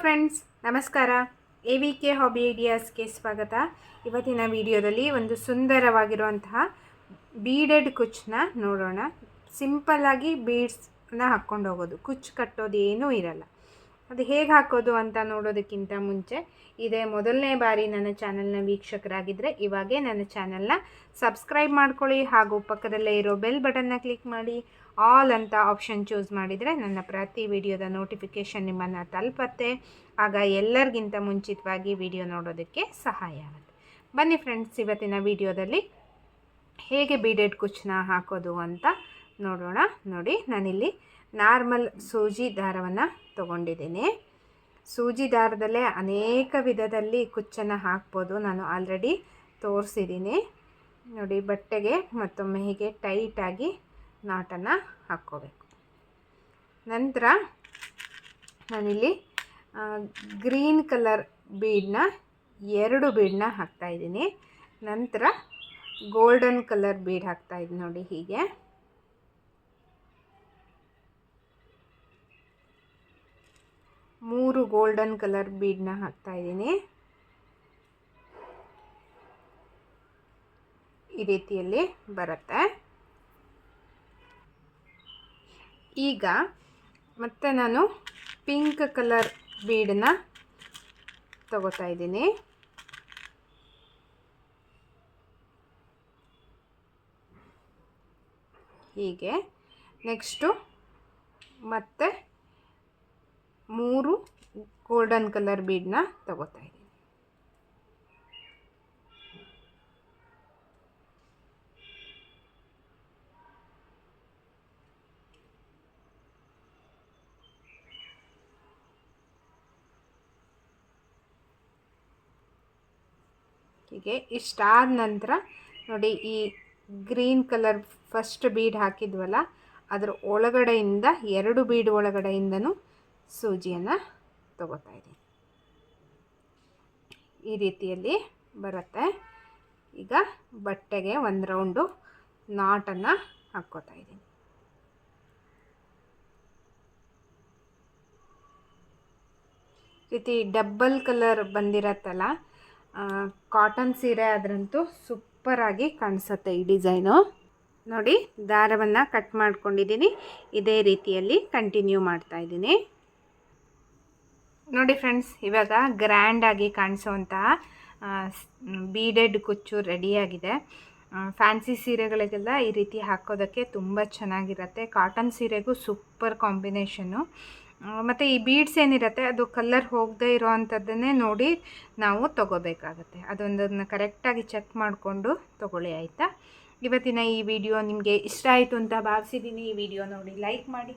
Friends ನಮಸ್ಕಾರ. A V K hobby ಐಡಿಯಾಸ್ಗೆ ಸ್ವಾಗತ. ಇವತ್ತಿನ ವಿಡಿಯೋದಲ್ಲಿ ಒಂದು ಸುಂದರವಾಗಿರುವಂತಹ ಬೀಡೆಡ್ ಕುಚ್ಚನ್ನ ನೋಡೋಣ. ಸಿಂಪಲ್ಲಾಗಿ ಬೀಡ್ಸ್ನ ಹಾಕ್ಕೊಂಡು ಹೋಗೋದು. ಕುಚ್ಚು ಕಟ್ಟೋದು ಏನೂ ಇರಲ್ಲ. ಅದು ಹೇಗೆ ಹಾಕೋದು ಅಂತ ನೋಡೋದಕ್ಕಿಂತ ಮುಂಚೆ ಇದೇ ಮೊದಲನೇ ಬಾರಿ ನನ್ನ ಚಾನಲ್ನ ವೀಕ್ಷಕರಾಗಿದ್ದರೆ ಇವಾಗೇ ನನ್ನ ಚಾನಲ್ನ ಸಬ್ಸ್ಕ್ರೈಬ್ ಮಾಡ್ಕೊಳ್ಳಿ ಹಾಗೂ ಪಕ್ಕದಲ್ಲೇ ಇರೋ ಬೆಲ್ ಬಟನ್ನ ಕ್ಲಿಕ್ ಮಾಡಿ ಆಲ್ ಅಂತ ಆಪ್ಷನ್ ಚೂಸ್ ಮಾಡಿದರೆ ನನ್ನ ಪ್ರತಿ ವಿಡಿಯೋದ ನೋಟಿಫಿಕೇಷನ್ ನಿಮ್ಮನ್ನು ತಲುಪತ್ತೆ. ಆಗ ಎಲ್ಲರಿಗಿಂತ ಮುಂಚಿತವಾಗಿ ವಿಡಿಯೋ ನೋಡೋದಕ್ಕೆ ಸಹಾಯ ಆಗುತ್ತೆ. ಬನ್ನಿ ಫ್ರೆಂಡ್ಸ್, ಇವತ್ತಿನ ವಿಡಿಯೋದಲ್ಲಿ ಹೇಗೆ ಬೀಡೆಡ್ ಕುಚ್ಚನ್ನ ಹಾಕೋದು ಅಂತ ನೋಡೋಣ. ನೋಡಿ, ನಾನಿಲ್ಲಿ ನಾರ್ಮಲ್ ಸೂಜಿ ದಾರವನ್ನು ತೊಗೊಂಡಿದ್ದೀನಿ. ಸೂಜಿ ದಾರದಲ್ಲೇ ಅನೇಕ ವಿಧದಲ್ಲಿ ಕುಚ್ಚನ್ನು ಹಾಕ್ಬೋದು. ನಾನು ಆಲ್ರೆಡಿ ತೋರಿಸಿದ್ದೀನಿ. ನೋಡಿ, ಬಟ್ಟೆಗೆ ಮತ್ತೊಮ್ಮೆ ಹೀಗೆ ಟೈಟಾಗಿ ನಾಟನ್ನು ಹಾಕ್ಕೋಬೇಕು. ನಂತರ ನಾನಿಲ್ಲಿ ಗ್ರೀನ್ ಕಲರ್ ಬೀಡನ್ನ ಎರಡು ಬೀಡನ್ನ ಹಾಕ್ತಾಯಿದ್ದೀನಿ ನಂತರ ಗೋಲ್ಡನ್ ಕಲರ್ ಬೀಡ್ ಹಾಕ್ತಾಯಿದ್ದೀನಿ ನೋಡಿ ಹೀಗೆ. ಮೂರು ಗೋಲ್ಡನ್ ಕಲರ್ ಬೀಡನ್ನ ಹಾಕ್ತಾಯಿದ್ದೀನಿ ಈ ರೀತಿಯಲ್ಲಿ ಬರುತ್ತೆ. ಈಗ ಮತ್ತೆ ನಾನು ಪಿಂಕ್ ಕಲರ್ ಬೀಡನ್ನ ತಗೋತಾ ಇದ್ದೀನಿ. ಹೀಗೆ ನೆಕ್ಸ್ಟು ಮತ್ತೆ ಮೂರು ಗೋಲ್ಡನ್ ಕಲರ್ ಬೀಡ್ನ ತಗೋತಾ ಇದ್ದೀನಿ. ಹೀಗೆ ಇಷ್ಟಾದ ನಂತರ ನೋಡಿ ಈ ಗ್ರೀನ್ ಕಲರ್ ಫಸ್ಟ್ ಬೀಡ್ ಹಾಕಿದ್ವಲ್ಲ, ಅದರ ಒಳಗಡೆಯಿಂದ ಎರಡು ಬೀಡ್ ಒಳಗಡೆಯಿಂದನೂ ಸೂಜಿಯನ್ನು ತಗೋತಾ ಇದ್ದೀನಿ. ಈ ರೀತಿಯಲ್ಲಿ ಬರುತ್ತೆ. ಈಗ ಬಟ್ಟೆಗೆ ಒಂದು ರೌಂಡು ನಾಟನ್ನು ಹಾಕ್ಕೋತಾ ಇದ್ದೀನಿ. ರೀತಿ ಡಬ್ಬಲ್ ಕಲರ್ ಬಂದಿರತ್ತಲ್ಲ ಕಾಟನ್ ಸೀರೆ ಆದ್ರಂತೂ ಸೂಪರಾಗಿ ಕಾಣಿಸುತ್ತೆ ಈ ಡಿಸೈನು. ನೋಡಿ, ದಾರವನ್ನು ಕಟ್ ಮಾಡ್ಕೊಂಡಿದ್ದೀನಿ. ಇದೇ ರೀತಿಯಲ್ಲಿ ಕಂಟಿನ್ಯೂ ಮಾಡ್ತಾ ಇದ್ದೀನಿ. ನೋಡಿ ಫ್ರೆಂಡ್ಸ್, ಇವಾಗ ಗ್ರ್ಯಾಂಡಾಗಿ ಕಾಣಿಸೋವಂತಹ ಬೀಡೆಡ್ ಕುಚ್ಚು ರೆಡಿಯಾಗಿದೆ ಫ್ಯಾನ್ಸಿ ಸೀರೆಗಳಿಗೆಲ್ಲ ಈ ರೀತಿ ಹಾಕೋದಕ್ಕೆ ತುಂಬ ಚೆನ್ನಾಗಿರುತ್ತೆ. ಕಾಟನ್ ಸೀರೆಗೂ ಸೂಪರ್ ಕಾಂಬಿನೇಷನ್ನು ಮತ್ತು ಈ ಬೀಡ್ಸ್ ಏನಿರುತ್ತೆ, ಅದು ಕಲ್ಲರ್ ಹೋಗದೇ ಇರೋ ಅಂಥದ್ದನ್ನೇ ನೋಡಿ ನಾವು ತೊಗೋಬೇಕಾಗತ್ತೆ. ಅದೊಂದನ್ನು ಕರೆಕ್ಟಾಗಿ ಚೆಕ್ ಮಾಡಿಕೊಂಡು ತೊಗೊಳ್ಳಿ, ಆಯಿತಾ? ಇವತ್ತಿನ ಈ ವಿಡಿಯೋ ನಿಮಗೆ ಇಷ್ಟ ಆಯಿತು ಅಂತ ಭಾವಿಸಿದ್ದೀನಿ. ಈ ವಿಡಿಯೋ ನೋಡಿ ಲೈಕ್ ಮಾಡಿ.